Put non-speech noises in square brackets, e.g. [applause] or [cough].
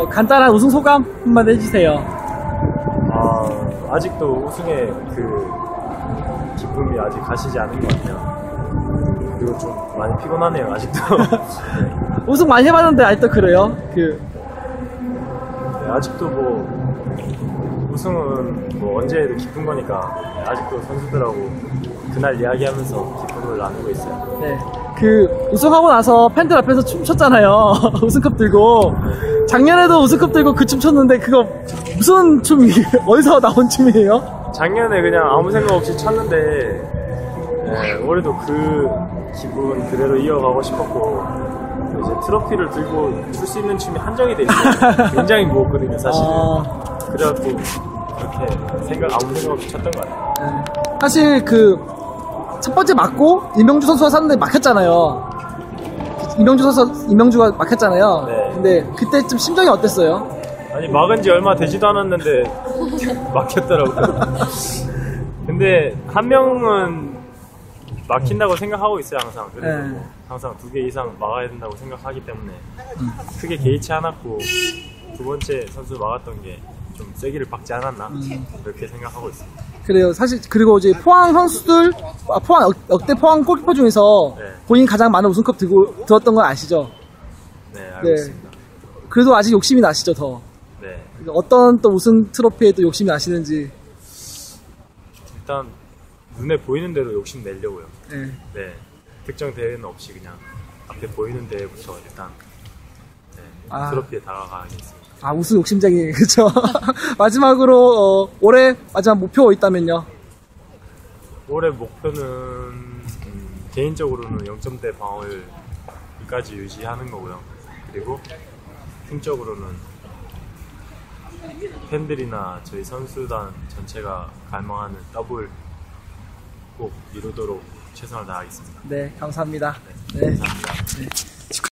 어, 간단한 우승 소감 한마디 해주세요. 아, 아직도 우승의 그 기쁨이 아직 가시지 않은 것 같아요. 그리고 좀 많이 피곤하네요, 아직도. [laughs] 우승 많이 해봤는데 아직도 그래요? 그, 네, 아직도 뭐 우승은 뭐 언제 해도 기쁜 거니까 아직도 선수들하고 그날 이야기하면서 기쁨을 나누고 있어요. 네. 그, 우승하고 나서 팬들 앞에서 춤췄잖아요. [laughs] 우승컵 들고. 작년에도 우승컵 들고 그 춤 췄는데 그거 무슨 춤이에요? [laughs] 어디서 나온 춤이에요? 작년에 그냥 아무 생각 없이 쳤는데 네, 올해도 그 기분 그대로 이어가고 싶었고 이제 트로피를 들고 출 수 있는 춤이 한정이 돼 있어요. 굉장히 무겁거든요, 사실은. 어, 그래갖고 그렇게 생각 아무 생각 없이 쳤던 것 같아요. 네. 사실 그, 첫 번째 맞고, 이명주 선수가 샀는데 막혔잖아요. 이명주 선수, 이명주가 막혔잖아요. 네. 근데 그때쯤 심정이 어땠어요? 아니 막은 지 얼마 되지도 않았는데 [laughs] 막혔더라고요. 근데 한 명은 막힌다고 생각하고 있어요 항상. 그래서 네. 항상 두 개 이상 막아야 된다고 생각하기 때문에 크게 개의치 않았고 두 번째 선수 막았던 게 좀 세기를 박지 않았나 그렇게 생각하고 있습니다. 그래요. 사실 그리고 이제 포항 선수들 아, 포항 역- 역대 포항 골키퍼 중에서 네. 본인 가장 많은 우승컵 들고 들었던 건 아시죠? 네 알고 네. 있습니다. 그래도 아직 욕심이 나시죠 더. 네 어떤 또 우승 트로피에 또 욕심이 나시는지. 일단 눈에 보이는 대로 욕심 내려고요. 네. 네 특정 대회는 없이 그냥 앞에 보이는 대회부터 일단 네, 아. 트로피에 다가가겠습니다. 아 우승 욕심쟁이 [laughs] 그렇죠. [laughs] 마지막으로 어, 올해 마지막 목표 있다면요. 올해 목표는 음, 개인적으로는 0점대 방어율까지 유지하는 거고요. 그리고 팀적으로는 팬들이나 저희 선수단 전체가 갈망하는 더블 꼭 이루도록 최선을 다하겠습니다. 네 감사합니다. 네, 네. 감사합니다. 네.